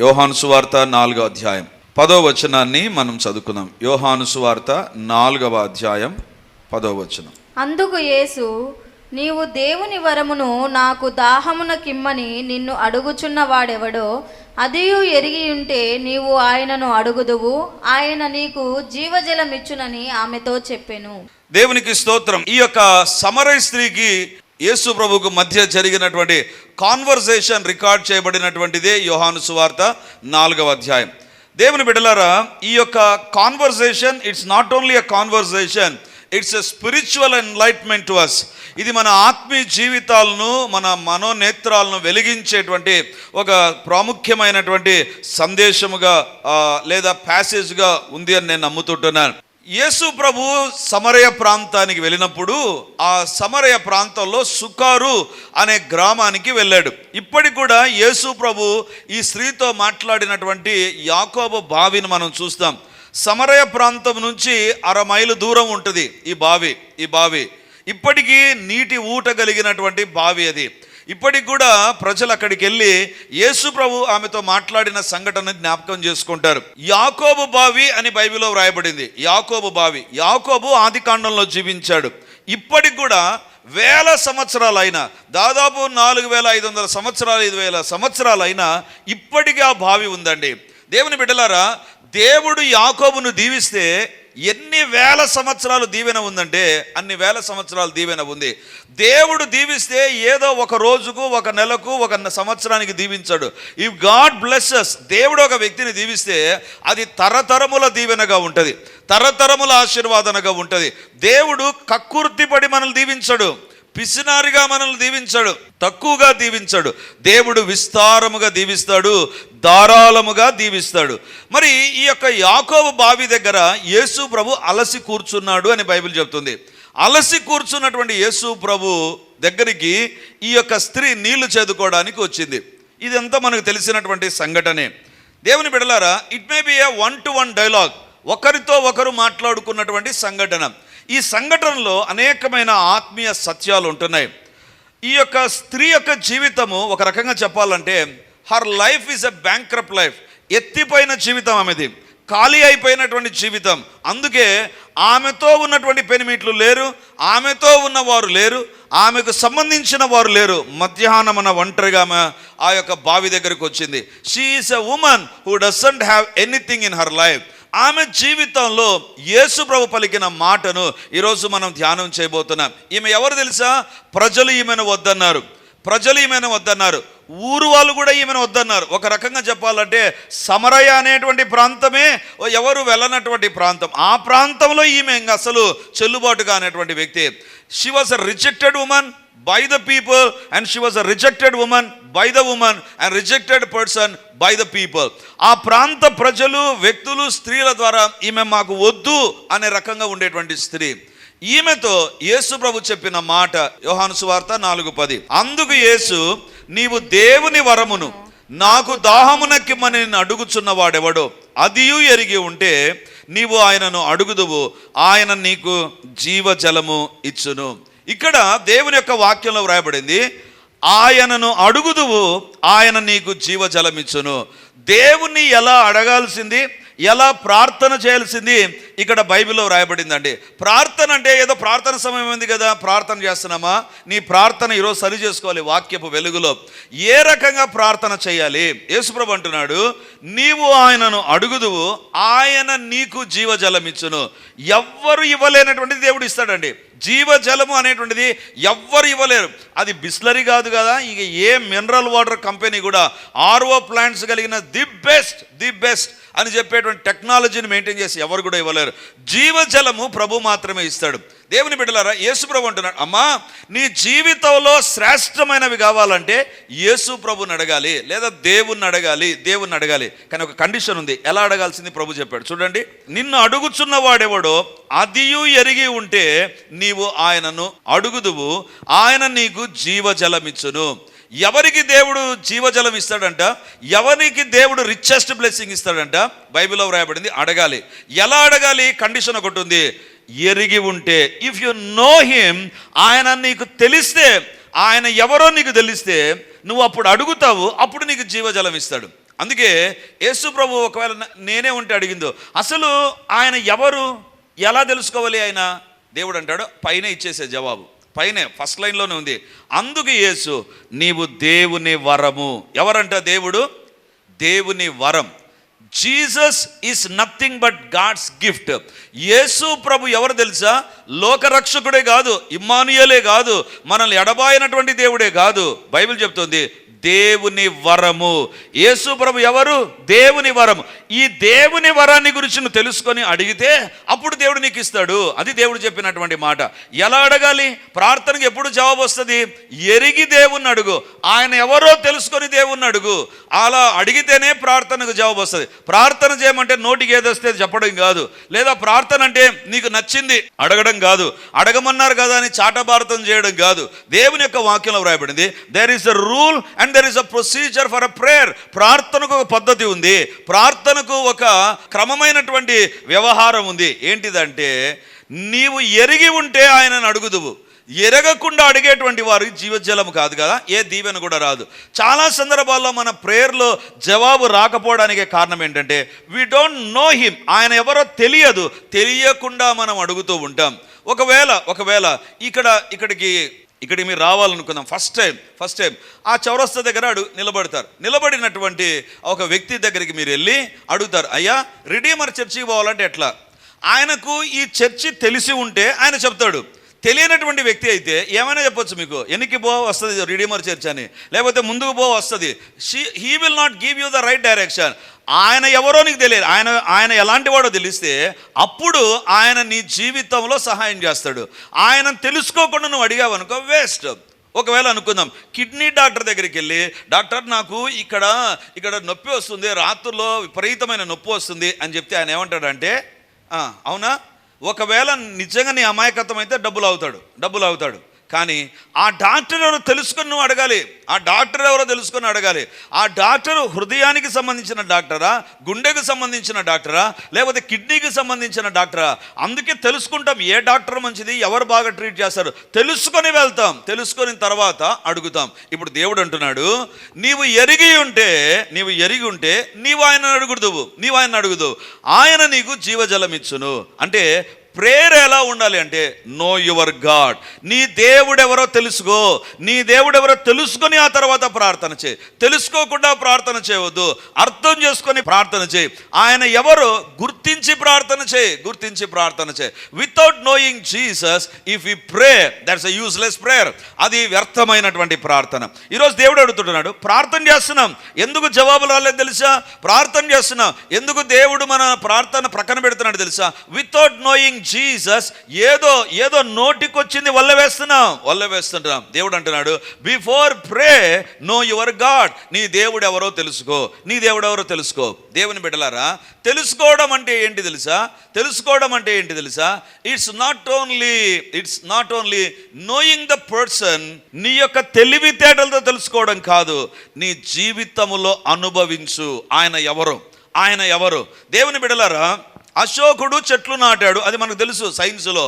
యోహాను సువార్త నాలుగో అధ్యాయం. పదో వచనాన్ని మనం చదువుకుందాం. యోహాను సువార్త నాలుగవ అధ్యాయం పదో వచనం. అందుకు యేసు నీవు దేవుని వరమును నాకు దాహమున కిమ్మని నిన్ను అడుగుచున్న వాడెవడో అదియు ఎరిగి ఉంటే నీవు ఆయనను అడుగుదువు ఆయన నీకు జీవజలమిచ్చునని ఆమెతో చెప్పెను. దేవునికి స్తోత్రం. ఈ యొక్క సమరయ స్త్రీకి యేసు ప్రభుకు మధ్య జరిగినటువంటి కాన్వర్సేషన్ రికార్డ్ చేయబడినటువంటిదే యోహాను సువార్త నాలుగవ అధ్యాయం. దేవుని బిడ్డలారా ఈ యొక్క conversation it's not only a conversation it's a spiritual enlightenment to us ఇది మన ఆత్మీయ జీవితాలను మన మనోనేత్రాలను వెలిగించేటువంటి ఒక ప్రాముఖ్యమైనటువంటి సందేశముగా లేదా ప్యాసేజ్గా ఉంది అని నేను నమ్ముతుంటున్నాను. యేసు ప్రభు సమరయ ప్రాంతానికి వెళ్ళినప్పుడు ఆ సమరయ ప్రాంతంలో సుకారు అనే గ్రామానికి వెళ్ళాడు. ఇప్పటికి కూడా యేసు ప్రభు ఈ స్త్రీతో మాట్లాడినటువంటి యాకోబు బావిని మనం చూస్తాం. సమరయ ప్రాంతం నుంచి అర మైలు దూరం ఉంటుంది ఈ బావి ఈ బావి. ఇప్పటికీ నీటి ఊట కలిగినటువంటి బావి అది. ఇప్పటికి కూడా ప్రజలు అక్కడికి వెళ్ళి యేసు ప్రభు ఆమెతో మాట్లాడిన సంఘటన జ్ఞాపకం చేసుకుంటారు. యాకోబు బావి అని బైబిల్లో వ్రాయబడింది. యాకోబు బావి. యాకోబు ఆది కాండంలో జీవించాడు. ఇప్పటికి కూడా వేల సంవత్సరాలైనా దాదాపు నాలుగు వేల ఐదు వందల సంవత్సరాలు ఐదు వేల సంవత్సరాలైనా ఇప్పటికీ ఆ బావి ఉందండి. దేవుని బిడ్డలారా దేవుడు యాకోబును దీవిస్తే ఎన్ని వేల సంవత్సరాలు దీవెన ఉందంటే అన్ని వేల సంవత్సరాలు దీవెన ఉంది. దేవుడు దీవిస్తే ఏదో ఒక రోజుకు ఒక నెలకు ఒక సంవత్సరానికి దీవించాడు. ఇఫ్ గాడ్ బ్లెస్సెస్ దేవుడు ఒక వ్యక్తిని దీవిస్తే అది తరతరముల దీవెనగా ఉంటుంది. తరతరముల ఆశీర్వాదనగా ఉంటుంది. దేవుడు కక్కుర్తిపడి మనల్ని దీవించడు. పిసినారిగా మనల్ని దీవించాడు తక్కువగా దీవించాడు. దేవుడు విస్తారముగా దీవిస్తాడు ధారాళముగా దీవిస్తాడు. మరి ఈ యొక్క యాకోబు బావి దగ్గర యేసు ప్రభు అలసి కూర్చున్నాడు అని బైబిల్ చెబుతుంది. అలసి కూర్చున్నటువంటి యేసు ప్రభు దగ్గరికి ఈ యొక్క స్త్రీ నీళ్ళు చేదుకోవడానికి వచ్చింది. ఇదంతా మనకు తెలిసినటువంటి సంఘటనే. దేవుని బిడలారా it may be a one to one dialogue ఒకరితో ఒకరు మాట్లాడుకున్నటువంటి సంఘటన. ఈ సంఘటనలో అనేకమైన ఆత్మీయ సత్యాలు ఉంటున్నాయి. ఈ యొక్క స్త్రీ యొక్క జీవితము ఒక రకంగా చెప్పాలంటే her life is a bankrupt life ఎత్తిపోయిన జీవితం ఆమెది. ఖాళీ అయిపోయినటువంటి జీవితం. అందుకే ఆమెతో ఉన్నటువంటి పెనిమిట్లు లేరు ఆమెతో ఉన్నవారు లేరు ఆమెకు సంబంధించిన వారు లేరు. మధ్యాహ్నమున ఒంటరిగా ఆమె ఆ యొక్క బావి దగ్గరికి వచ్చింది. She is a woman who doesn't have anything in her life ఆమె జీవితంలో యేసు ప్రభు పలికిన మాటను ఈరోజు మనం ధ్యానం చేయబోతున్నాం. ఈమె ఎవరు తెలుసా? ప్రజలు ఈమెను వద్దన్నారు. ప్రజలు ఈమెను వద్దన్నారు. ఊరు వాళ్ళు కూడా ఈమెను వద్దన్నారు. ఒక రకంగా చెప్పాలంటే సమరయ అనేటువంటి ప్రాంతమే ఎవరు వెళ్ళనటువంటి ప్రాంతం. ఆ ప్రాంతంలో ఈమె ఇంకా అసలు చెల్లుబాటు కానటువంటి వ్యక్తి. She was a rejected women by the people and she was a rejected women by the women and rejected person by the people ఆ ప్రాంత ప్రజలు వ్యక్తులు స్త్రీల ద్వారా ఈమె మాకు వద్దు అనే రకంగా ఉండేటువంటి స్త్రీ. ఈమెతో యేసు ప్రభు చెప్పిన మాట యోహాను సువార్త నాలుగు పది. అందుకు యేసు నీవు దేవుని వరమును నాకు దాహమునక్కిమ్మని నేను అడుగుచున్న వాడెవడో అదియు ఎరిగి ఉంటే నీవు ఆయనను అడుగుదువు ఆయన నీకు జీవజలము ఇచ్చును. ఇక్కడ దేవుని యొక్క వాక్యంలో వ్రాయబడింది ఆయనను అడుగుదువు ఆయన నీకు జీవజలమిచ్చును. దేవుణ్ణి ఎలా అడగాల్సింది? ఎలా ప్రార్థన చేయాల్సింది ఇక్కడ బైబిల్లో వ్రాయబడిందండి. ప్రార్థన అంటే ఏదో ప్రార్థన సమయం ఉంది కదా ప్రార్థన చేస్తున్నామా? నీ ప్రార్థన ఈరోజు సరి చేసుకోవాలి వాక్యపు వెలుగులో. ఏ రకంగా ప్రార్థన చేయాలి? యేసుప్రభు అంటున్నాడు నీవు ఆయనను అడుగుదువు ఆయన నీకు జీవజలం ఇచ్చును. ఎవ్వరు ఇవ్వలేనటువంటిది దేవుడు ఇస్తాడండి. జీవజలము అనేటువంటిది ఎవ్వరు ఇవ్వలేరు. అది బిస్లరీ కాదు కదా ఇక ఏ మినరల్ వాటర్ కంపెనీ కూడా ఆర్ఓ ప్లాంట్స్ కలిగిన ది బెస్ట్ ది బెస్ట్. అని చెప్పేటువంటి టెక్నాలజీని మెయింటైన్ చేసి ఎవరు కూడా ఇవ్వలేరు. జీవజలము ప్రభు మాత్రమే ఇస్తాడు. దేవుని బిడ్డలారా యేసు ప్రభు అంటున్నాడు అమ్మా నీ జీవితంలో శ్రేష్టమైనవి కావాలంటే యేసు ప్రభుని అడగాలి లేదా దేవుణ్ణి అడగాలి దేవుణ్ణి అడగాలి. కానీ ఒక కండిషన్ ఉంది. ఎలా అడగాల్సింది ప్రభు చెప్పాడు. చూడండి నిన్ను అడుగుచున్న వాడెవడో అదియు ఎరిగి ఉంటే నీవు ఆయనను అడుగుదువు ఆయన నీకు జీవజలమిచ్చును. ఎవరికి దేవుడు జీవజలం ఇస్తాడంట? ఎవరికి దేవుడు రిచెస్ట్ బ్లెస్సింగ్ ఇస్తాడంట? బైబిల్లో వ్రాయబడింది అడగాలి. ఎలా అడగాలి? కండిషన్ ఒకటి ఉంది. ఎరిగి ఉంటే. ఇఫ్ యు నో హిమ్ ఆయన నీకు తెలిస్తే ఆయన ఎవరో నీకు తెలిస్తే నువ్వు అప్పుడు అడుగుతావు అప్పుడు నీకు జీవజలం ఇస్తాడు. అందుకే యేసు ప్రభు ఒకవేళ నేనే ఉంటే అడిగిందో అసలు ఆయన ఎవరు? ఎలా తెలుసుకోవాలి ఆయన? దేవుడు అంటాడు పైన ఇచ్చేసే జవాబు. పైనే ఫస్ట్ లైన్లోనే ఉంది. అందుకు యేసు నీవు దేవుని వరము. ఎవరంట దేవుడు? దేవుని వరం. Jesus is nothing but God's gift. యేసు ప్రభు ఎవరు తెలుసా? లోకరక్షకుడే కాదు ఇమ్మానుయలే కాదు మనల్ని ఎడబాయినటువంటి దేవుడే కాదు. బైబిల్ చెప్తుంది దేవుని వరము. యేసు ప్రభు ఎవరు? దేవుని వరము. ఈ దేవుని వరాన్ని గురించి నువ్వు తెలుసుకొని అడిగితే అప్పుడు దేవుడు నీకు ఇస్తాడు. అది దేవుడు చెప్పినటువంటి మాట. ఎలా అడగాలి? ప్రార్థనకు ఎప్పుడు జవాబు వస్తుంది? ఎరిగి దేవుణ్ణి అడుగు. ఆయన ఎవరో తెలుసుకొని దేవుణ్ణి అడుగు. అలా అడిగితేనే ప్రార్థనకు జవాబు వస్తుంది. ప్రార్థన చేయమంటే నోటికి ఏదొస్తే చెప్పడం కాదు. లేదా ప్రార్థన అంటే నీకు నచ్చింది అడగడం కాదు. అడగమన్నారు కదా అని చాటభారతం చేయడం కాదు. దేవుని యొక్క వాక్యంలో వ్రాయబడింది there is a rule and there is a procedure for a prayer ప్రార్థనకు ఒక పద్ధతి ఉంది. ప్రార్థనకు ఒక క్రమమైనటువంటి వ్యవహారం ఉంది. ఏంటిదంటే నీవు ఎరిగి ఉంటే ఆయనను అడుగుదువు. ఎరగకుండా అడిగేటువంటి వారు జీవజలం కాదు కదా? ఏ దీవెన కూడా రాదు. చాలా సందర్భాల్లో మన ప్రేయర్లో జవాబు రాకపోవడానికి కారణం ఏంటంటే వీ డోంట్ నో హిమ్ ఆయన ఎవరో తెలియదు. తెలియకుండా మనం అడుగుతూ ఉంటాం. ఒకవేళ ఒకవేళ ఇక్కడ ఇక్కడికి ఇక్కడికి మీరు రావాలనుకుందాం. ఫస్ట్ టైం ఫస్ట్ టైం ఆ చౌరస్తా దగ్గర అడుగు నిలబడతారు. నిలబడినటువంటి ఒక వ్యక్తి దగ్గరికి మీరు వెళ్ళి అడుగుతారు అయ్యా రిడీమర్ చర్చికి పోవాలంటే ఎట్లా? ఆయనకు ఈ చర్చి తెలిసి ఉంటే ఆయన చెప్తాడు తెలియనటువంటి వ్యక్తి అయితే ఏమైనా చెప్పొచ్చు మీకు? ఎన్నికి పో వస్తుంది రిడీమర్ చర్చ్ అని. లేకపోతే ముందుకు పో వస్తుంది. She he will not give you the right direction. ఆయన ఎవరో నీకు తెలియదు. ఆయన ఆయన ఎలాంటి వాడో తెలిస్తే అప్పుడు ఆయన నీ జీవితంలో సహాయం చేస్తాడు. ఆయన తెలుసుకోకుండా నువ్వు అడిగావనుకో వేస్ట్. ఒకవేళ అనుకుందాం కిడ్నీ డాక్టర్ దగ్గరికి వెళ్ళి డాక్టర్ నాకు ఇక్కడ ఇక్కడ నొప్పి వస్తుంది రాత్రుల్లో విపరీతమైన నొప్పి వస్తుంది అని చెప్తే ఆయన ఏమంటాడంటే అవునా? ఒకవేళ నిజంగా నీ అమాయకత్వం అయితే డబ్బులు అవుతాడు డబ్బులు అవుతాడు కానీ ఆ డాక్టర్ ఎవరో తెలుసుకొని నువ్వు అడగాలి? ఆ డాక్టర్ ఎవరో తెలుసుకొని అడగాలి. ఆ డాక్టర్ హృదయానికి సంబంధించిన డాక్టరా? గుండెకు సంబంధించిన డాక్టరా? లేకపోతే కిడ్నీకి సంబంధించిన డాక్టరా? అందుకే తెలుసుకుంటాం ఏ డాక్టర్ మంచిది ఎవరు బాగా ట్రీట్ చేస్తారు. తెలుసుకొని వెళ్తాం. తెలుసుకొని తర్వాత అడుగుతాం. ఇప్పుడు దేవుడు అంటున్నాడు నీవు ఎరిగి ఉంటే నీవు ఎరిగి ఉంటే నీవు ఆయన అడుగుదువు. నీవు ఆయన అడుగుదు ఆయన నీకు జీవజలం ఇచ్చును అంటే ప్రేయర్ ఎలా ఉండాలి అంటే నో యువర్ గాడ్ నీ దేవుడెవరో తెలుసుకో. నీ దేవుడెవరో తెలుసుకొని ఆ తర్వాత ప్రార్థన చేయి. తెలుసుకోకుండా ప్రార్థన చేయవద్దు. అర్థం చేసుకొని ప్రార్థన చేయి. ఆయన ఎవరో గుర్తించి ప్రార్థన చేయి. గుర్తించి ప్రార్థన చేయి. Without knowing Jesus if you pray that's a useless prayer అది వ్యర్థమైనటువంటి ప్రార్థన. ఈరోజు దేవుడు అడుగుతున్నాడు ప్రార్థన చేస్తున్నాం. ఎందుకు జవాబులు రాలేదు తెలుసా? ప్రార్థన చేస్తున్నాం. ఎందుకు దేవుడు మన ప్రార్థన ప్రక్కన పెడుతున్నాడు తెలుసా? వితౌట్ నోయింగ్ జీసస్ ఏదో ఏదో నోటికొచ్చింది వల్ల వేస్తున్నాం వల్ల వేస్తుంటున్నాం దేవుడు అంటున్నాడు before pray know your God నీ దేవుడు ఎవరో తెలుసుకో నీ దేవుడు ఎవరో తెలుసుకో. దేవుని బిడ్డలారా తెలుసుకోవడం అంటే ఏంటి తెలుసా? తెలుసుకోవడం అంటే ఏంటి తెలుసా? It's not only it's not only knowing the person నీ యొక్క తెలివితేటలతో తెలుసుకోవడం కాదు నీ జీవితములో అనుభవించు. ఆయన ఎవరు? ఆయన ఎవరు? దేవుని బిడలారా అశోకుడు చెట్లు నాటాడు. అది మనకు తెలుసు సైన్స్లో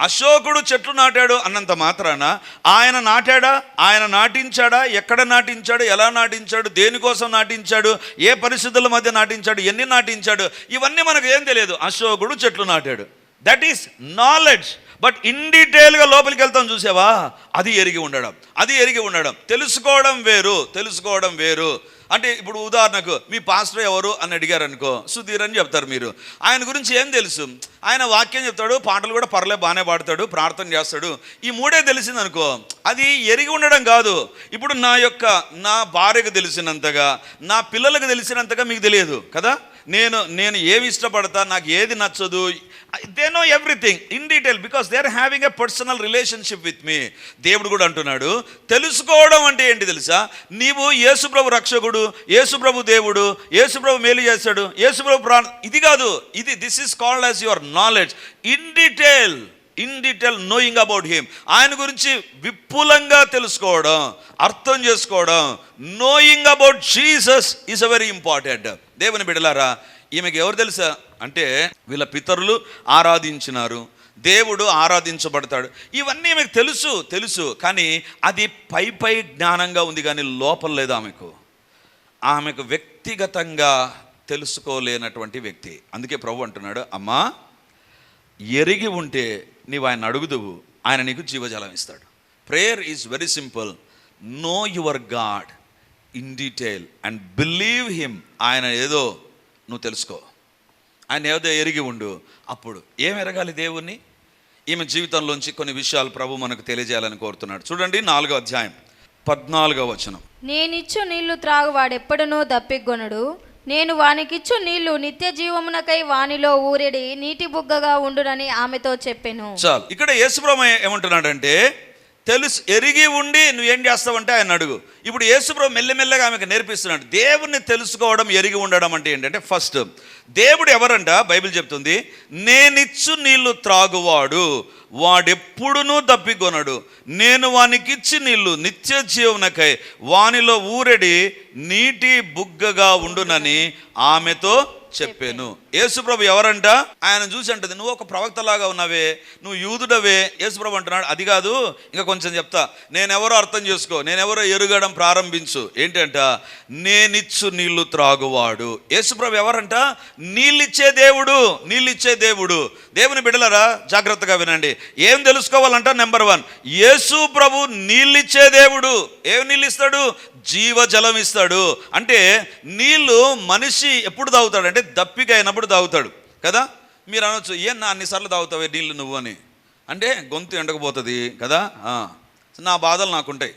అశోకుడు చెట్లు నాటాడు అన్నంత మాత్రాన ఆయన నాటాడా? ఆయన నాటించాడా? ఎక్కడ నాటించాడు? ఎలా నాటించాడు? దేనికోసం నాటించాడు? ఏ పరిస్థితుల మధ్య నాటించాడు? ఎన్ని నాటించాడు? ఇవన్నీ మనకు ఏం తెలియదు. అశోకుడు చెట్లు నాటాడు. That is knowledge but in డీటెయిల్గా లోపలికి వెళ్తాం చూసావా? అది ఎరిగి ఉండడం అది ఎరిగి ఉండడం. తెలుసుకోవడం వేరు తెలుసుకోవడం వేరు. అంటే ఇప్పుడు ఉదాహరణకు మీ పాస్టర్ ఎవరు అని అడిగారు అనుకో సుధీర్ అని చెప్తారు మీరు. ఆయన గురించి ఏం తెలుసు? ఆయన వాక్యం చెప్తాడు పాటలు కూడా పర్లే బాగానే పాడతాడు ప్రార్థన చేస్తాడు. ఈ మూడే తెలిసింది అనుకో అది ఎరిగి ఉండడం కాదు. ఇప్పుడు నా యొక్క నా భార్యకు తెలిసినంతగా నా పిల్లలకు తెలిసినంతగా మీకు తెలియదు కదా? నేను నేను ఏమి ఇష్టపడతా నాకు ఏది నచ్చదు they know everything in detail because they are having a personal relationship with me దేవుడు కూడా అంటున్నాడు తెలుసుకోవడం అంటే ఏంటి తెలుసా? నీవు యేసుప్రభు రక్షకుడు యేసుప్రభు దేవుడు యేసుప్రభు మేలు చేస్తాడు యేసుప్రభు ప్రాణ ఇది కాదు ఇది this is called as your knowledge in detail in detail knowing about him ఆయన గురించి విపులంగా తెలుసుకోవడం అర్థం చేసుకోవడం knowing about Jesus is a very important దేవుని బిడలారా ఈమెకి ఎవరు తెలుసా? అంటే వీళ్ళ పితరులు ఆరాధించినారు. దేవుడు ఆరాధించబడతాడు. ఇవన్నీ ఆమెకు తెలుసు తెలుసు. కానీ అది పై పై జ్ఞానంగా ఉంది కానీ లోపల లేదు ఆమెకు. ఆమెకు వ్యక్తిగతంగా తెలుసుకోలేనటువంటి వ్యక్తి. అందుకే ప్రభు అంటున్నాడు అమ్మా ఎరిగి ఉంటే నీవు ఆయన అడుగుదువు ఆయన నీకు జీవజలం ఇస్తాడు. Prayer is very simple know your God in detail and believe him ఆయన ఏదో నువ్వు తెలుసుకో. ఆయన ఏదో ఎరిగి ఉండు. అప్పుడు ఏం ఎరగాలి దేవుణ్ణి? ఈమె జీవితంలోంచి కొన్ని విషయాలు ప్రభు మనకు తెలియజేయాలని కోరుతున్నాడు. చూడండి నాలుగో అధ్యాయం పద్నాలుగో వచనం. నేనిచ్చు నీళ్ళు త్రాగు వాడెప్పుడునూ దప్పిగొనడు నేను వానికిచ్చు నీళ్ళు నిత్య జీవమునకై వానిలో ఊరెడి నీటి బుగ్గగా ఉండునని ఆమెతో చెప్పెను. చాలు. ఇక్కడ యేసుప్రభు ఏమంటున్నాడంటే తెలుసు ఎరిగి ఉండి నువ్వు ఏం చేస్తావంటే ఆయన అడుగు. ఇప్పుడు యేసుప్రభు మెల్లమెల్లగా ఆమెకు నేర్పిస్తున్నాడు. దేవుణ్ణి తెలుసుకోవడం ఎరిగి ఉండడం అంటే ఏంటంటే ఫస్ట్ దేవుడు ఎవరంట? బైబిల్ చెప్తుంది నేనిచ్చు నీళ్ళు త్రాగువాడు వాడెప్పుడునూ దప్పికొనడు. నేను వానికిచ్చి నీళ్ళు నిత్య జీవనకై వానిలో ఊరెడి నీటి బుగ్గగా ఉండునని ఆమెతో చెప్పాను. యేసుప్రభు ఎవరంట? ఆయన చూసి అంటది నువ్వు ఒక ప్రవక్తలాగా ఉన్నావే నువ్వు యూదుడవే. యేసుప్రభు అంటున్నాడు అది కాదు ఇంకా కొంచెం చెప్తా. నేనెవరో అర్థం చేసుకో నేనెవరో ఎరుగడం ప్రారంభించు. ఏంటంట? నేనిచ్చు నీళ్ళు త్రాగువాడు. యేసుప్రభు ఎవరంట? నీళ్ళిచ్చే దేవుడు నీళ్ళిచ్చే దేవుడు. దేవుని బిడలరా జాగ్రత్తగా వినండి. ఏం తెలుసుకోవాలంట? Number one. యేసు ప్రభు నీళ్ళిచ్చే దేవుడు. ఏం నీళ్ళు ఇస్తాడు జీవజలం ఇస్తాడు. అంటే నీళ్ళు మనిషి ఎప్పుడు తాగుతాడు? అంటే దప్పిక అయినప్పుడు తాగుతాడు. కదా? మీరు అనొచ్చు ఏం నా అన్నిసార్లు తాగుతావే నీళ్ళు నువ్వు అని. అంటే గొంతు ఎండకపోతుంది కదా? నా బాధలు నాకుంటాయి.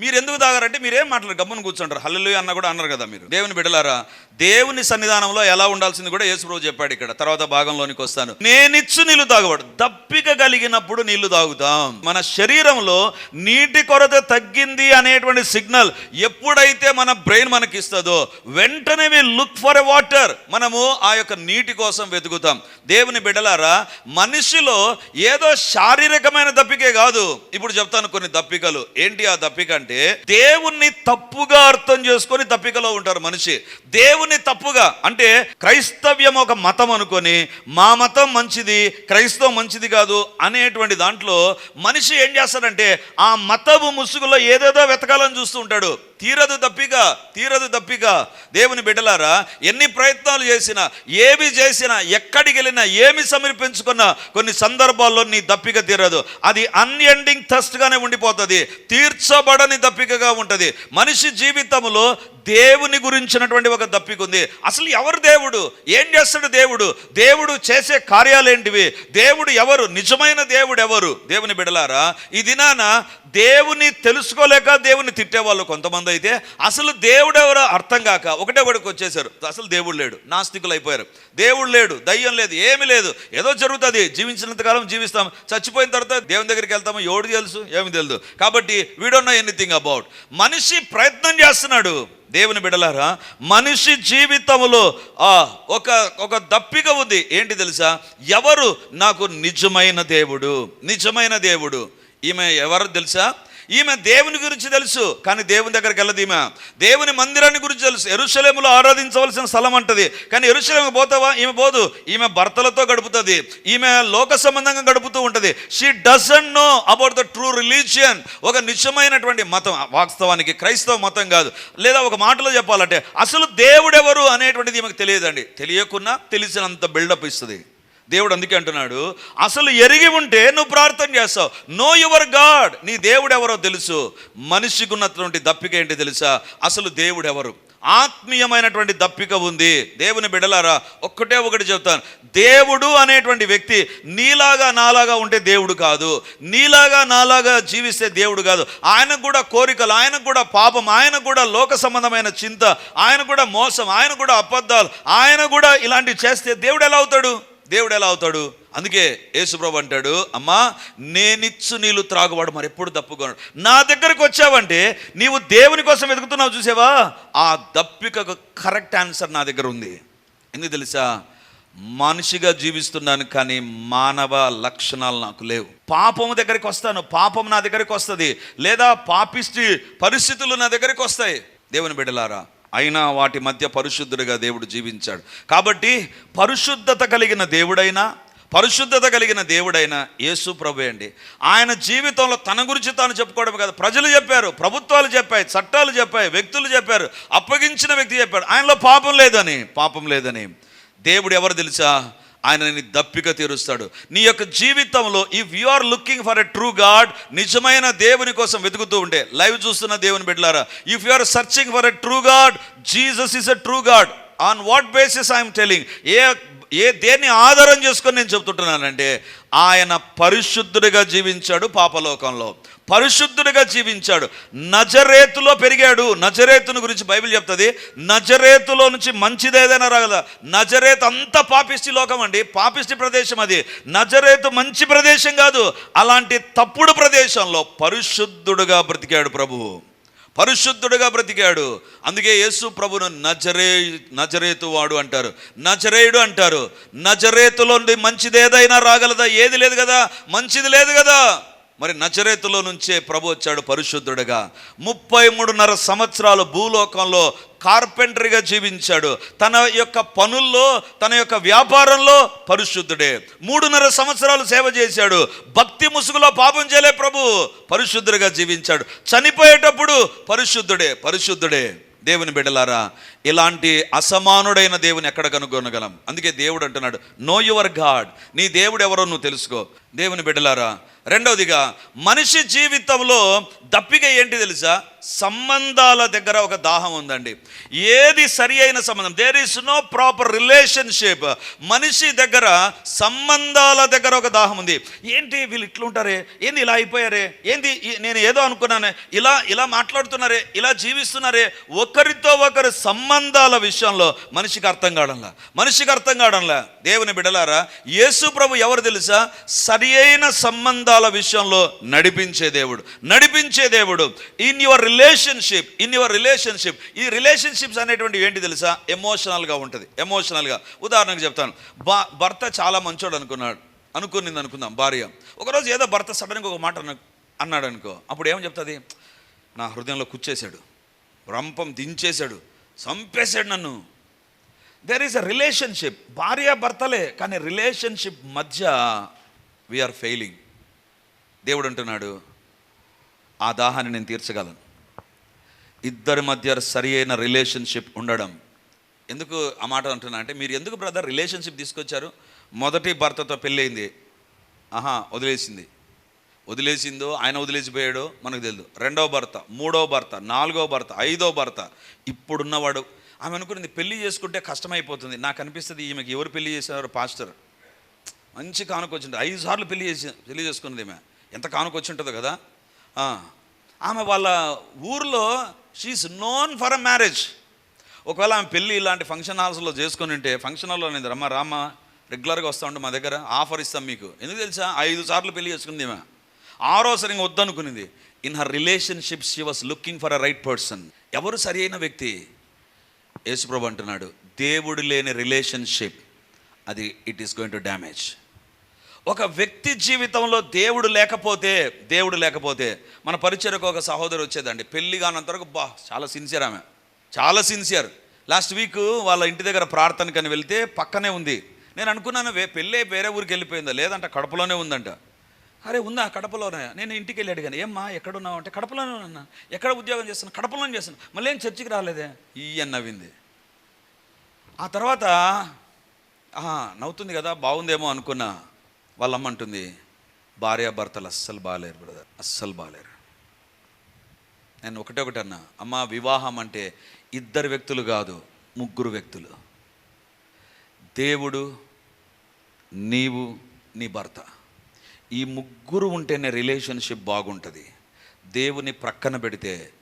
మీరు ఎందుకు తాగారంటే మీరేం మాటలు గమ్మున కూర్చుంటారు. హల్లు అన్న కూడా అన్నారు కదా మీరు. దేవుని బిడలారా దేవుని సన్నిధానంలో ఎలా ఉండాల్సింది కూడా యేసుప్రభు చెప్పాడు ఇక్కడ. తర్వాత భాగంలోనికి వస్తాను. నేనిచ్చు నీళ్ళు తాగబడు. దప్పిక కలిగినప్పుడు నీళ్ళు తాగుతాం. మన శరీరంలో నీటి కొరత తగ్గింది అనేటువంటి సిగ్నల్ ఎప్పుడైతే మన బ్రెయిన్ మనకి ఇస్తుందో వెంటనే we look for a water మనము ఆ యొక్క నీటి కోసం వెతుకుతాం. దేవుని బిడలారా మనిషిలో ఏదో శారీరకమైన దప్పికే కాదు. ఇప్పుడు చెప్తాను కొన్ని దప్పికలు. ఏంటి ఆ దప్పిక అంటే దేవుణ్ణి తప్పుగా అర్థం చేసుకొని తప్పికలో ఉంటారు మనిషి. దేవుని తప్పుగా అంటే క్రైస్తవ్యం ఒక మతం అనుకొని మా మతం మంచిది క్రైస్తవం మంచిది కాదు అనేటువంటి దాంట్లో మనిషి ఏం చేస్తాడంటే ఆ మతము ముసుగులో ఏదేదో వెతకాలని చూస్తూ ఉంటాడు. తీరదు దప్పిక తీరదు దప్పిక దేవుని బిడ్డలారా ఎన్ని ప్రయత్నాలు చేసినా ఏమి చేసినా ఎక్కడికి వెళ్ళినా ఏమి సమర్పించుకున్నా కొన్ని సందర్భాల్లో నీ దప్పిక తీరదు. అది అన్ఎండింగ్ థస్ట్గానే ఉండిపోతుంది. తీర్చబడని దప్పికగా ఉంటుంది. మనిషి జీవితంలో దేవుని గురించినటువంటి ఒక దప్పిక ఉంది. అసలు ఎవరు దేవుడు? ఏం చేస్తాడు దేవుడు? దేవుడు చేసే కార్యాలేంటివి? దేవుడు ఎవరు? నిజమైన దేవుడు ఎవరు? దేవుని బిడలారా ఈ దినాన దేవుని తెలుసుకోలేక దేవుని తిట్టేవాళ్ళు కొంతమంది అయితే అసలు దేవుడు ఎవరో అర్థం కాక ఒకటే ఒకటికి వచ్చేసారు అసలు దేవుడు లేడు. నాస్తికులు అయిపోయారు. దేవుడు లేడు. దయ్యం లేదు. ఏమీ లేదు. ఏదో జరుగుతుంది. జీవించినంతకాలం జీవిస్తాం. చచ్చిపోయిన తర్వాత దేవుని దగ్గరికి వెళ్తాము. ఎవడు తెలుసు? ఏమి తెలియదు కాబట్టి we don't know anything about మనిషి ప్రయత్నం చేస్తున్నాడు. దేవుని బిడలారా మనిషి జీవితంలో ఆ ఒక ఒక దప్పిక ఉంది. ఏంటి తెలుసా? ఎవరు? నాకు నిజమైన దేవుడు. నిజమైన దేవుడు. ఈమె ఎవరు తెలుసా? ఈమె దేవుని గురించి తెలుసు కానీ దేవుని దగ్గరికి వెళ్ళదు ఈమె. దేవుని మందిరాన్ని గురించి తెలుసు. ఎరుశలేములో ఆరాధించవలసిన స్థలం అంటది. కానీ ఎరుశలేము పోతావా? ఈమె పోదు. ఈమె భర్తలతో గడుపుతుంది. ఈమె లోక సంబంధంగా గడుపుతూ ఉంటుంది. She doesn't know about the true religion ఒక నిజమైనటువంటి మతం వాస్తవానికి క్రైస్తవ మతం కాదు. లేదా ఒక మాటలో చెప్పాలంటే అసలు దేవుడెవరు అనేటువంటిది ఈమెకు తెలియదండి. తెలియకున్నా తెలిసినంత బిల్డప్ ఇస్తుంది. దేవుడు అందుకే అంటున్నాడు అసలు ఎరిగి ఉంటే నువ్వు ప్రార్థన చేస్తావు. నో యువర్ గాడ్ నీ దేవుడు ఎవరో తెలుసు. మనిషికి ఉన్నటువంటి దప్పిక ఏంటి తెలుసా? అసలు దేవుడు ఎవరు? ఆత్మీయమైనటువంటి దప్పిక ఉంది. దేవుని బిడలారా ఒక్కటే ఒకటి చెప్తాను. దేవుడు అనేటువంటి వ్యక్తి నీలాగా నాలాగా ఉంటే దేవుడు కాదు. నీలాగా నాలాగా జీవిస్తే దేవుడు కాదు. ఆయనకు కూడా కోరికలు ఆయనకు కూడా పాపం ఆయన కూడా లోక సంబంధమైన చింత ఆయన కూడా మోసం ఆయన కూడా అబద్ధాలు ఆయన కూడా ఇలాంటివి చేస్తే దేవుడు ఎలా అవుతాడు? దేవుడు ఎలా అవుతాడు? అందుకే యేసుప్రభు అంటాడు అమ్మా నేనిచ్చు నీళ్ళు త్రాగువాడు మరి ఎప్పుడు తప్పుకోను నా దగ్గరకు వచ్చావంటే నీవు దేవుని కోసం వెతుకుతున్నావు చూసావా? ఆ దప్పికకు కరెక్ట్ ఆన్సర్ నా దగ్గర ఉంది. ఎందుకు తెలుసా? మనిషిగా జీవిస్తున్నాను కానీ మానవ లక్షణాలు నాకు లేవు. పాపము దగ్గరికి వస్తాను పాపం నా దగ్గరికి వస్తుంది. లేదా పాపిష్టి పరిస్థితులు నా దగ్గరికి వస్తాయి. దేవుని బిడ్డలారా అయినా వాటి మధ్య పరిశుద్ధుడిగా దేవుడు జీవించాడు. కాబట్టి పరిశుద్ధత కలిగిన దేవుడైనా పరిశుద్ధత కలిగిన దేవుడైన యేసు ప్రభు అండి. ఆయన జీవితంలో తన గురించి తాను చెప్పుకోవడం కాదు ప్రజలు చెప్పారు ప్రభుత్వాలు చెప్పాయి చట్టాలు చెప్పాయి వ్యక్తులు చెప్పారు అప్పగించిన వ్యక్తి చెప్పాడు. ఆయనలో పాపం లేదని పాపం లేదని దేవుడు ఎవరు తెలుసా? ఆయన నీ దప్పిక తీరుస్తాడు. నీ యొక్క జీవితంలో if you are looking for a true God నిజమైన దేవుని కోసం వెతుకుతూ ఉంటే లైవ్ చూస్తున్న దేవుని బిడ్డలారా if you are searching for a true God Jesus is a true God on what basis I'm telling ఏ ఏ దేన్ని ఆధారం చేసుకొని నేను చెప్తుంటున్నానంటే ఆయన పరిశుద్ధుడిగా జీవించాడు పాపలోకంలో. పరిశుద్ధుడిగా జీవించాడు. నజరేతులో పెరిగాడు. నజరేతుని గురించి బైబిల్ చెప్తుంది. నజరేతులో నుంచి మంచిది ఏదైనా రాగలదా? నజరేతు అంత పాపిష్టి లోకం అండి. పాపిష్టి ప్రదేశం అది. నజరేతు మంచి ప్రదేశం కాదు. అలాంటి తప్పుడు ప్రదేశంలో పరిశుద్ధుడుగా బ్రతికాడు ప్రభువు పరిశుద్ధుడుగా బ్రతికాడు. అందుకే యేసు ప్రభును నజరే నజరేతు వాడు అంటారు. నజరేయుడు అంటారు. నజరేతులో నుండి మంచిది ఏదైనా రాగలదా? ఏది లేదు కదా? మంచిది లేదు కదా? మరి నజరేతులో నుంచే ప్రభు వచ్చాడు పరిశుద్ధుడుగా. ముప్పై మూడున్నర సంవత్సరాలు భూలోకంలో కార్పెంటరీగా జీవించాడు. తన యొక్క పనుల్లో తన యొక్క వ్యాపారంలో పరిశుద్ధుడే. మూడున్నర సంవత్సరాలు సేవ చేశాడు. భక్తి ముసుగులో పాపం చేయలే ప్రభు పరిశుద్ధుడిగా జీవించాడు. చనిపోయేటప్పుడు పరిశుద్ధుడే పరిశుద్ధుడే. దేవుని బిడ్డలారా ఇలాంటి అసమానుడైన దేవుని ఎక్కడ కనుగొనగలం? అందుకే దేవుడు అంటున్నాడు నో యువర్ గాడ్ నీ దేవుడు ఎవరో నువ్వు తెలుసుకో. దేవుని బిడ్డలారా రెండవదిగా మనిషి జీవితంలో దప్పిక ఏంటి తెలుసా? సంబంధాల దగ్గర ఒక దాహం ఉందండి. ఏది సరి అయిన సంబంధం there is no proper relationship మనిషి దగ్గర సంబంధాల దగ్గర ఒక దాహం ఉంది. ఏంటి వీళ్ళు ఇట్లుంటారే ఏంది ఇలా అయిపోయారే? ఏంది నేను ఏదో అనుకున్నానే ఇలా ఇలా మాట్లాడుతున్నారే ఇలా జీవిస్తున్నారే. ఒకరితో ఒకరి సంబంధాల విషయంలో మనిషికి అర్థం కావడంలా మనిషికి అర్థం కావడంలా. దేవుని బిడలారా యేసు ప్రభు ఎవరు తెలుసా? సరి అయిన సంబంధాల విషయంలో నడిపించే దేవుడు. నడిపించే దేవుడు. In your relationship in your relationship ఈ రిలేషన్షిప్స్ అనేటువంటివి ఏంటి తెలుసా? ఎమోషనల్గా ఉంటుంది. ఎమోషనల్గా ఉదాహరణకు చెప్తాను. బా భర్త చాలా మంచోడు అనుకున్నాడు. అనుకునింది అనుకుందాం భార్య. ఒకరోజు ఏదో భర్త సడన్గా ఒక మాట అన్నాడు అనుకో అప్పుడు ఏమని చెప్తుంది? నా హృదయంలో కుచ్చేశాడు. రంపం దించేశాడు. చంపేశాడు నన్ను. దెర్ ఈస్ అ రిలేషన్షిప్ భార్య భర్తలే కానీ రిలేషన్షిప్ మధ్య వీఆర్ ఫెయిలింగ్ దేవుడు అంటున్నాడు ఆ దాహాన్ని నేను తీర్చగలను. ఇద్దరి మధ్య సరి అయిన రిలేషన్షిప్ ఉండడం. ఎందుకు ఆ మాట అంటున్నా అంటే మీరు ఎందుకు బ్రదర్ రిలేషన్షిప్ తీసుకొచ్చారు? మొదటి భర్తతో పెళ్ళయింది. ఆహా వదిలేసింది. వదిలేసిందో ఆయన వదిలేసిపోయాడో మనకు తెలియదు రెండవ భర్త మూడో భర్త నాలుగో భర్త ఐదో భర్త ఇప్పుడున్నవాడు. ఆమె అనుకున్నది పెళ్ళి చేసుకుంటే కష్టమైపోతుంది. నాకు అనిపిస్తుంది ఈమెకి ఎవరు పెళ్ళి చేశారు? పాస్టర్. మంచి కానుకొచ్చింది. ఐదు సార్లు పెళ్ళి చేసి పెళ్ళి చేసుకున్నది ఈమె. ఎంత కానుక వచ్చి ఉంటుందో కదా ఆమె వాళ్ళ ఊర్లో she is known for a marriage ఒకవేళ ఆమె పెళ్ళి ఇలాంటి ఫంక్షన్ హాల్స్లో చేసుకుని ఉంటే ఫంక్షన్ హాల్లో నేను రమ్మ రామ్మ రెగ్యులర్గా వస్తూ ఉంటే మా దగ్గర ఆఫర్ ఇస్తాం మీకు. ఎందుకు తెలుసా? ఐదు సార్లు పెళ్ళి చేసుకుంది ఈమె. ఆరోసరి ఇంక వద్దనుకునింది. In her relationship she was looking for a right person ఎవరు సరి అయిన వ్యక్తి? యేసుప్రభు అంటున్నాడు దేవుడు లేని రిలేషన్షిప్ అది it is going to damage ఒక వ్యక్తి జీవితంలో దేవుడు లేకపోతే దేవుడు లేకపోతే మన పరిచయకు ఒక సహోదరు వచ్చేదండి. పెళ్ళి కానంతవరకు బా చాలా సిన్సియర్ ఆమె. చాలా సిన్సియర్ లాస్ట్ వీక్ వాళ్ళ ఇంటి దగ్గర ప్రార్థనకని వెళ్తే పక్కనే ఉంది. నేను అనుకున్నాను వే పెళ్ళే వేరే ఊరికి వెళ్ళిపోయిందా? లేదంట కడపలోనే ఉందంట. అరే ఉందా? కడపలోనే. నేను ఇంటికి వెళ్ళి అడిగాను ఏమ్మా ఎక్కడున్నావు? అంటే కడపలోనే ఉన్నా ఎక్కడ ఉద్యోగం చేస్తున్నా కడపలోనే చేస్తున్నా మళ్ళీ ఏం చర్చికి రాలేదే? ఈ నవ్వింది. ఆ తర్వాత నవ్వుతుంది కదా బాగుందేమో అనుకున్నా. వాళ్ళమ్మ అంటుంది భార్యాభర్తలు అస్సలు బాగాలేరు బ్రదర్ అస్సలు బాగాలేరు నేను ఒకటే ఒకటి అన్నా అమ్మ వివాహం అంటే ఇద్దరు వ్యక్తులు కాదు ముగ్గురు వ్యక్తులు. దేవుడు నీవు నీ భర్త. ఈ ముగ్గురు ఉంటేనే రిలేషన్షిప్ బాగుంటుంది. దేవుని ప్రక్కన పెడితే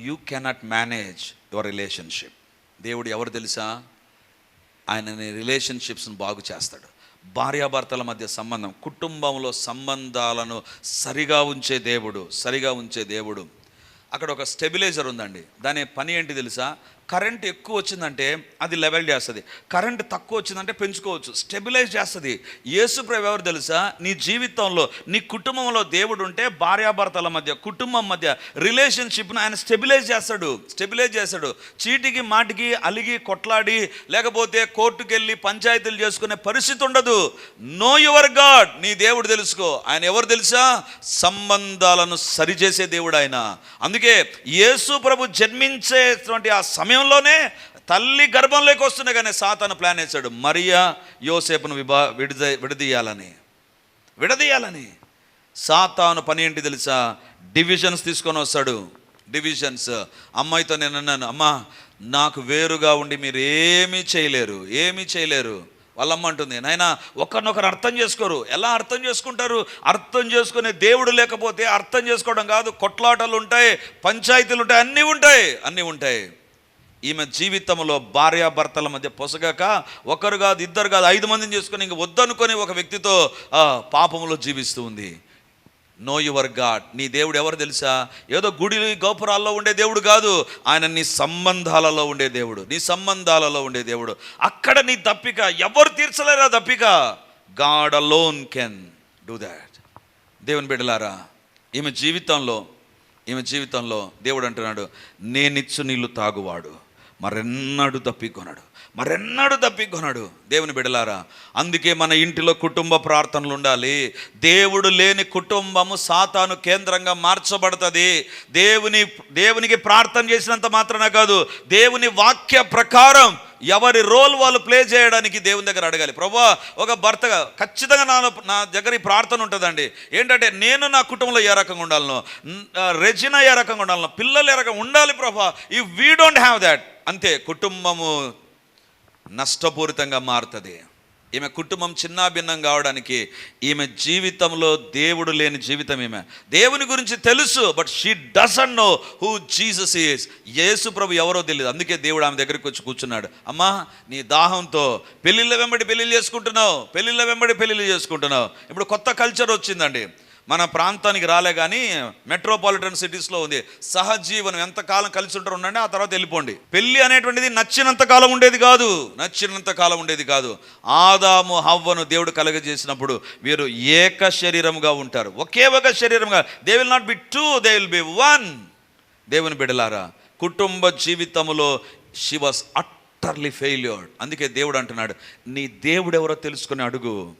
you cannot manage your relationship. దేవుడు ఎవరు తెలుసా? ఆయన నీ రిలేషన్షిప్స్ని బాగు చేస్తాడు. భార్యాభర్తల మధ్య సంబంధం కుటుంబంలో సంబంధాలను సరిగా ఉంచే దేవుడు సరిగా ఉంచే దేవుడు. అక్కడ ఒక స్టెబిలైజర్ ఉందండి. దాని పని ఏంటి తెలుసా? కరెంట్ ఎక్కువ వచ్చిందంటే అది లెవెల్ చేస్తుంది. కరెంట్ తక్కువ వచ్చిందంటే పెంచుకోవచ్చు స్టెబిలైజ్ చేస్తుంది. యేసుప్రభు ఎవరు తెలుసా? నీ జీవితంలో నీ కుటుంబంలో దేవుడు ఉంటే భార్యాభర్తల మధ్య కుటుంబం మధ్య రిలేషన్షిప్ను ఆయన స్టెబిలైజ్ చేస్తాడు స్టెబిలైజ్ చేస్తాడు. చీటికి మాటికి అలిగి కొట్లాడి లేకపోతే కోర్టుకు వెళ్ళి పంచాయతీలు చేసుకునే పరిస్థితి ఉండదు. నో యువర్ గాడ్ నీ దేవుడు తెలుసుకో. ఆయన ఎవరు తెలుసా? సంబంధాలను సరిచేసే దేవుడు ఆయన. అందుకే యేసు ప్రభు జన్మించేటువంటి ఆ సమయం సమయంలోనే తల్లి గర్భంలోకి వస్తున్నా కానీ సాతాను ప్లాన్ వేశాడు. మరియా యోసేపును విభా విడద విడదీయాలని. విడదీయాలని. సాతాను పని ఏంటి తెలుసా? డివిజన్స్ తీసుకొని వస్తాడు. డివిజన్స్. అమ్మాయితో నేను అన్నాను అమ్మా నాకు వేరుగా ఉండి మీరు ఏమీ చేయలేరు ఏమీ చేయలేరు. వాళ్ళమ్మ అంటుంది నాయన ఒకరినొకరు అర్థం చేసుకోరు. ఎలా అర్థం చేసుకుంటారు? అర్థం చేసుకునే దేవుడు లేకపోతే అర్థం చేసుకోవడం కాదు. కొట్లాటలు ఉంటాయి పంచాయతీలు ఉంటాయి అన్నీ ఉంటాయి అన్నీ ఉంటాయి. ఈమె జీవితంలో భార్యాభర్తల మధ్య పొసగాక ఒకరు కాదు ఇద్దరు కాదు ఐదు మందిని చేసుకొని ఇంక వద్దనుకొని ఒక వ్యక్తితో పాపంలో పాపములో జీవిస్తూ ఉంది. నో యువర్ గాడ్ నీ దేవుడు ఎవరు తెలుసా? ఏదో గుడి గోపురాల్లో ఉండే దేవుడు కాదు. ఆయన నీ సంబంధాలలో ఉండే దేవుడు. నీ సంబంధాలలో ఉండే దేవుడు. అక్కడ నీ తప్పిక ఎవరు తీర్చలేరా తప్పిక God alone can do that దేవుని బిడ్డలారా ఈమె జీవితంలో ఈమె జీవితంలో దేవుడు అంటున్నాడు నేనిచ్చు నీళ్ళు తాగువాడు. మరెన్నడు తప్పికొనడు. మరెన్నడు తప్పికొనడు. దేవుని బిడలారా అందుకే మన ఇంటిలో కుటుంబ ప్రార్థనలు ఉండాలి దేవుడు లేని కుటుంబము సాతాను కేంద్రంగా మార్చబడుతుంది. దేవుని దేవునికి ప్రార్థన చేసినంత మాత్రమే కాదు దేవుని వాక్య ప్రకారం ఎవరి రోల్ వాళ్ళు ప్లే చేయడానికి దేవుని దగ్గర అడగాలి. ప్రభా ఒక భర్తగా ఖచ్చితంగా నా నా దగ్గర ఈ ప్రార్థన ఉంటుందండి. ఏంటంటే నేను నా కుటుంబంలో ఏ రకంగా ఉండాలనో రెజిన రెజినా ఏ రకంగా ఉండాలనో పిల్లలు ఏ రకంగా ఉండాలి ప్రభా ఈ వీ డోంట్ హ్యావ్ దాట్ అంతే కుటుంబము నష్టపూరితంగా మారుతుంది. ఈమె కుటుంబం చిన్నాభిన్నం కావడానికి ఈమె జీవితంలో దేవుడు లేని జీవితం ఈమె. దేవుని గురించి తెలుసు but she doesn't know who Jesus is యేసు ప్రభు ఎవరో తెలియదు అందుకే దేవుడు ఆమె దగ్గరికి వచ్చి కూర్చున్నాడు. అమ్మా నీ దాహంతో పెళ్ళిళ్ళ వెంబడి పెళ్ళిళ్ళు చేసుకుంటున్నావు పెళ్ళిళ్ళ వెంబడి పెళ్ళిళ్ళు చేసుకుంటున్నావు. ఇప్పుడు కొత్త కల్చర్ వచ్చిందండి. మన ప్రాంతానికి రాలే కానీ మెట్రోపాలిటన్ సిటీస్లో ఉంది. సహజీవనం ఎంతకాలం కలిసి ఉంటారు ఉండండి ఆ తర్వాత వెళ్ళిపోండి. పెళ్ళి అనేటువంటిది నచ్చినంత కాలం ఉండేది కాదు. నచ్చినంత కాలం ఉండేది కాదు. ఆదాము హవ్వను దేవుడు కలగజేసినప్పుడు వీరు ఏక శరీరంగా ఉంటారు. ఒకే ఒక శరీరంగా they will not be two they will be one దేవుని బిడలారా కుటుంబ జీవితంలో షీ వాస్ అట్టర్లీ ఫెయిల్యూర్డ్ అందుకే దేవుడు అంటున్నాడు నీ దేవుడు ఎవరో తెలుసుకుని అడుగు.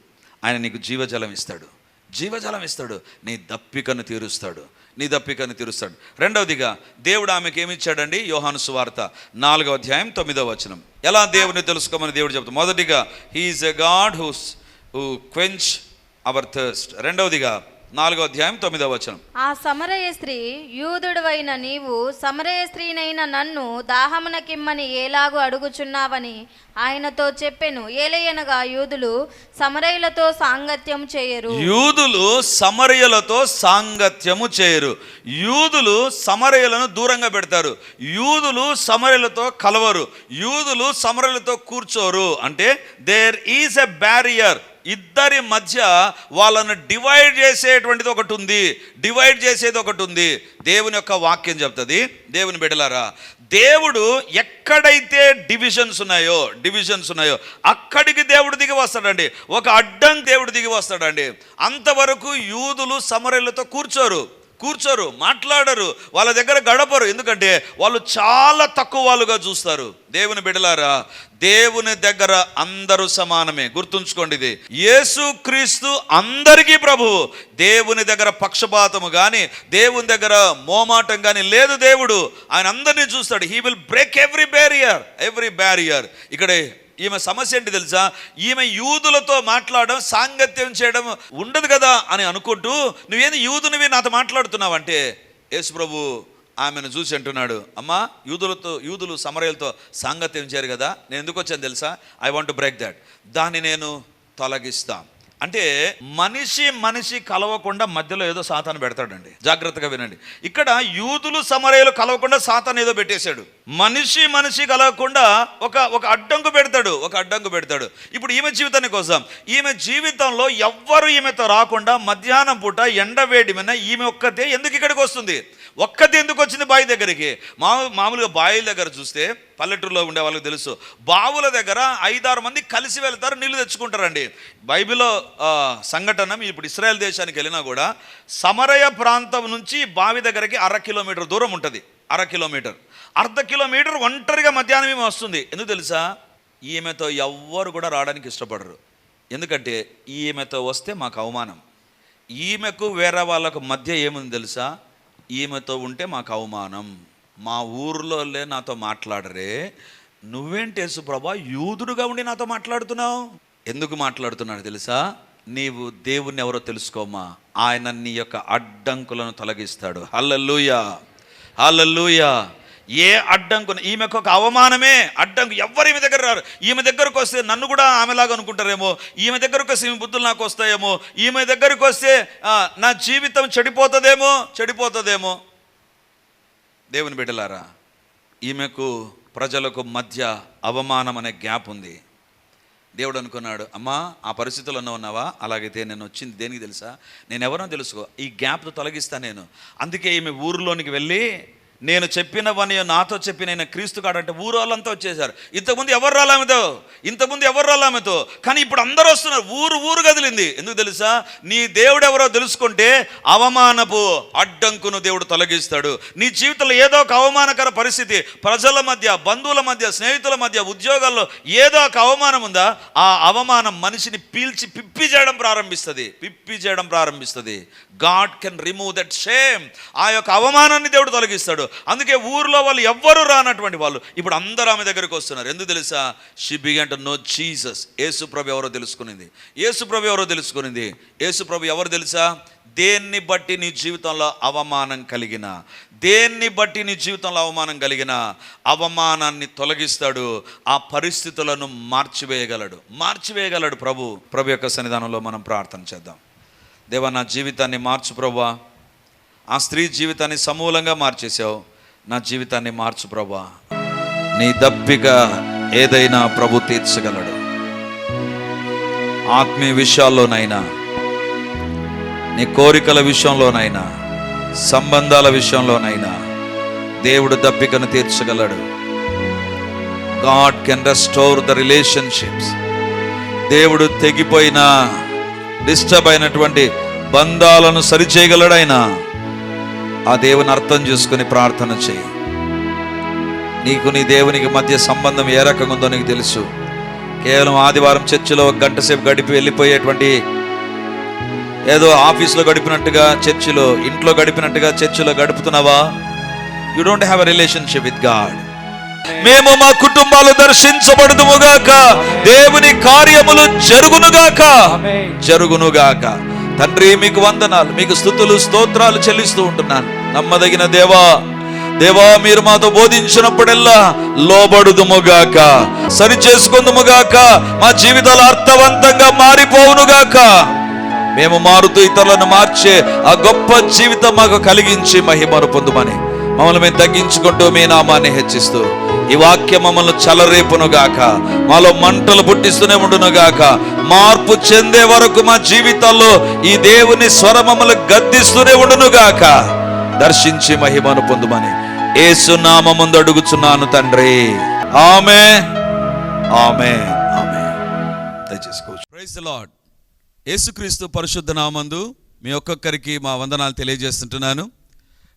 ఆయన నీకు జీవజలం ఇస్తాడు. జీవజలం ఇస్తాడు. నీ దప్పికను తీరుస్తాడు. నీ దప్పికను తీరుస్తాడు. రెండవదిగా దేవుడు ఆమెకి ఏమి ఇచ్చాడండి? యోహాను సువార్త నాలుగవ అధ్యాయం తొమ్మిదవ వచనం. ఎలా దేవుని తెలుసుకోమని దేవుడు చెప్తాడు మొదటిగా he is a God whose who quench our thirst రెండవదిగా నాలుగో అధ్యాయం తొమ్మిదవ వచనం. ఆ సమరయ స్త్రీ యూదుడువైన నీవు సమరయ స్త్రీనైన నన్ను దాహమునకిమ్మని ఏలాగు అడుగుచున్నావని ఆయనతో చెప్పెను. ఏలయనగా యూదులు సమరయులతో సాంగత్యం చేయరు. యూదులు సమరయులతో సాంగత్యము చేయరు. యూదులు సమరయులను దూరంగా పెడతారు. యూదులు సమరయులతో కలవరు. యూదులు సమరయులతో కూర్చోరు. అంటే దేర్ ఈజ్ ఎ బ్యారియర్ ఇద్దరి మధ్య వాళ్ళను డివైడ్ చేసేటువంటిది ఒకటి ఉంది. డివైడ్ చేసేది ఒకటి ఉంది. దేవుని యొక్క వాక్యం చెప్తుంది. దేవుని బిడలారా దేవుడు ఎక్కడైతే డివిజన్స్ ఉన్నాయో డివిజన్స్ ఉన్నాయో అక్కడికి దేవుడు దిగి వస్తాడండి. ఒక అడ్డం దేవుడు దిగి వస్తాడండి. అంతవరకు యూదులు సమరలతో కూర్చోరు. కూర్చోరు మాట్లాడరు వాళ్ళ దగ్గర గడపరు. ఎందుకంటే వాళ్ళు చాలా తక్కువ వాళ్ళుగా చూస్తారు. దేవుని బిడలారా దేవుని దగ్గర అందరూ సమానమే. గుర్తుంచుకోండి ఇది. యేసు క్రీస్తు అందరికీ ప్రభువు దేవుని దగ్గర పక్షపాతము కానీ దేవుని దగ్గర మోమాటం కానీ లేదు దేవుడు. ఆయన అందరినీ చూస్తాడు. He will break every barrier every barrier ఇక్కడ ఈమె సమస్య ఏంటి తెలుసా? ఈమె యూదులతో మాట్లాడడం సాంగత్యం చేయడం ఉండదు కదా అని అనుకుంటూ నువ్వేంది యూదునివి నాతో మాట్లాడుతున్నావంటే? యేసు ప్రభు ఆమెను చూసి అంటున్నాడు అమ్మా యూదులతో యూదులు సమరయులతో సాంగత్యం చేయరు కదా? నేను ఎందుకు వచ్చాను తెలుసా? ఐ వాంట్ బ్రేక్ దాట్ దాన్ని నేను తొలగిస్తాను. అంటే మనిషి మనిషి కలవకుండా మధ్యలో ఏదో సాతాను పెడతాడండి. జాగ్రత్తగా వినండి. ఇక్కడ యూదులు సమరయులు కలవకుండా సాతాను ఏదో పెట్టేశాడు. మనిషి మనిషి కలవకుండా ఒక ఒక అడ్డంకు పెడతాడు ఒక అడ్డంకు పెడతాడు. ఇప్పుడు ఈమె జీవితాన్ని కోసం. ఈమె జీవితంలో ఎవ్వరు ఈమెతో రాకుండా మధ్యాహ్నం పూట ఎండవేడి మీద ఈమె ఒక్కతే ఎందుకు ఇక్కడికి వస్తుంది? ఒక్కది ఎందుకు వచ్చింది బావి దగ్గరికి? మామూలుగా బావి దగ్గర చూస్తే పల్లెటూరులో ఉండే వాళ్ళకి తెలుసు. బావుల దగ్గర ఐదారు మంది కలిసి వెళ్తారు నీళ్ళు తెచ్చుకుంటారండి. బైబిల్లో సంఘటన ఇప్పుడు ఇస్రాయల్ దేశానికి వెళ్ళినా కూడా సమరయ ప్రాంతం నుంచి బావి దగ్గరికి అర కిలోమీటర్ దూరం ఉంటుంది. అర కిలోమీటర్. అర్ధ కిలోమీటర్ ఒంటరిగా మధ్యాహ్నం ఏమి వస్తుంది. ఎందుకు తెలుసా? ఈమెతో ఎవ్వరు కూడా రావడానికి ఇష్టపడరు. ఎందుకంటే ఈమెతో వస్తే మాకు అవమానం. ఈమెకు వేరే వాళ్ళకు మధ్య ఏముంది తెలుసా? ఈమెతో ఉంటే మాకు అవమానం. మా ఊర్లోలే నాతో మాట్లాడరే నువ్వేంటి యేసు ప్రభా యూదుడుగా ఉండి నాతో మాట్లాడుతున్నావు? ఎందుకు మాట్లాడుతున్నాడు తెలుసా? నీవు దేవుణ్ణి ఎవరో తెలుసుకోమా? ఆయన నీ యొక్క అడ్డంకులను తొలగిస్తాడు. హల్లెలూయా! హల్లెలూయా! ఏ అడ్డంకు ఈమెకు ఒక అవమానమే. అడ్డంకు ఎవ్వరు ఈమె దగ్గర రారు. ఈమె దగ్గరకు వస్తే నన్ను కూడా ఆమెలాగా అనుకుంటారేమో. ఈమె దగ్గరకు వస్తే ఈమె బుద్ధులు నాకు వస్తాయేమో. ఈమె దగ్గరకు వస్తే నా జీవితం చెడిపోతుందేమో. చెడిపోతుందేమో. దేవుని బిడ్డలారా ఈమెకు ప్రజలకు మధ్య అవమానం అనే గ్యాప్ ఉంది. దేవుడు అనుకున్నాడు అమ్మా ఆ పరిస్థితుల్లో ఉన్నావా? అలాగైతే నేను వచ్చింది దేనికి తెలుసా? నేను ఎవరో తెలుసుకో ఈ గ్యాప్ తొలగిస్తా నేను. అందుకే ఈమె ఊరిలోనికి వెళ్ళి నేను చెప్పినవని నాతో చెప్పి నేను క్రీస్తు కాడంటే ఊరు వాళ్ళంతా వచ్చేసారు ఇంతకుముందు ఎవరు రాలామెతో? ఇంతకుముందు ఎవరు రాలామెతో? కానీ ఇప్పుడు అందరూ వస్తున్నారు. ఊరు ఊరు కదిలింది. ఎందుకు తెలుసా? నీ దేవుడు ఎవరో తెలుసుకుంటే అవమానపు అడ్డంకును దేవుడు తొలగిస్తాడు. నీ జీవితంలో ఏదో ఒక అవమానకర పరిస్థితి ప్రజల మధ్య బంధువుల మధ్య స్నేహితుల మధ్య ఉద్యోగాల్లో ఏదో ఒక అవమానం ఉందా? ఆ అవమానం మనిషిని పీల్చి పిప్పి చేయడం ప్రారంభిస్తుంది. పిప్పి చేయడం ప్రారంభిస్తుంది. God can remove that shame. ఆ యొక్క అవమానాన్ని దేవుడు తొలగిస్తాడు. అందుకే ఊర్లో వాళ్ళు ఎవ్వరు రానటువంటి వాళ్ళు. ఇప్పుడు అందరూ ఆమె దగ్గరికి వస్తున్నారు. ఎందుకు తెలుసా? She began to know Jesus యేసుప్రభు ఎవరో తెలుసుకునింది. యేసుప్రభు ఎవరో తెలుసుకునింది? యేసుప్రభు ఎవరు తెలుసా? దేన్ని బట్టి నీ జీవితంలో అవమానం కలిగిన? దేన్ని బట్టి నీ జీవితంలో అవమానం కలిగిన? అవమానాన్ని తొలగిస్తాడు. ఆ పరిస్థితులను మార్చివేయగలడు. మార్చివేయగలడు ప్రభు. ప్రభు యొక్క సన్నిధానంలో మనం ప్రార్థన చేద్దాం. దేవా నా జీవితాన్ని మార్చు ప్రభా. ఆ స్త్రీ జీవితాన్ని సమూలంగా మార్చేశావు. నా జీవితాన్ని మార్చు ప్రభా. నీ దప్పిక ఏదైనా ప్రభు తీర్చగలడు. ఆత్మీయ విషయాల్లోనైనా నీ కోరికల విషయంలోనైనా సంబంధాల విషయంలోనైనా దేవుడు దప్పికను తీర్చగలడు. God can restore the relationships దేవుడు తెగిపోయిన డిస్టర్బ్ అయినటువంటి బంధాలను సరిచేయగలడు ఆయన ఆ దేవుని అర్థం చేసుకుని ప్రార్థన చేయి. నీకు నీ దేవునికి మధ్య సంబంధం ఏ రకంగా ఉందో నీకు తెలుసు. కేవలం ఆదివారం చర్చిలో ఒక గంట సేపు గడిపి వెళ్ళిపోయేటువంటి ఏదో ఆఫీస్లో గడిపినట్టుగా చర్చిలో ఇంట్లో గడిపినట్టుగా చర్చిలో గడుపుతున్నావా? You don't have a relationship with God మేము మా కుటుంబాలు దర్శించబడుదుముగాక దేవుని కార్యములు జరుగునుగాక జరుగునుగాక తండ్రి మీకు వందనాలు మీకు స్థుతులు స్తోత్రాలు చెల్లిస్తూ ఉంటున్నాను. నమ్మదగిన దేవా దేవా మీరు మాతో బోధించినప్పుడల్లా లోబడుదుముగాక సరి చేసుకుందుముగాక మా జీవితాలు అర్థవంతంగా మారిపోవునుగాక. మేము మారుతూ ఇతరులను మార్చే ఆ గొప్ప జీవితం మాకు కలిగించి మహిమను పొందుమని మమ్మల్ని మేము తగ్గించుకుంటూ మీ నామాన్ని హెచ్చిస్తూ ఈ వాక్యం మమ్మల్ని చలరేపునుగాక. మాలో మంటలు పుట్టిస్తూనే ఉండునుగాక. మార్పు చెందే వరకు మా జీవితాల్లో ఈ దేవుని స్వర మమ్మల్ని గద్దిస్తూనే ఉండునుగాక. దర్శించి మహిమను పొందుమని ఏసు నామముందు అడుగుచున్నాను తండ్రి. ఆమె ఆమె ఆమె దయచేసుకోవచ్చు. Praise lord. యేసుక్రీస్తు పరిశుద్ధ నామందు మీ ఒక్కొక్కరికి మా వందనాలు తెలియజేస్తుంటున్నాను.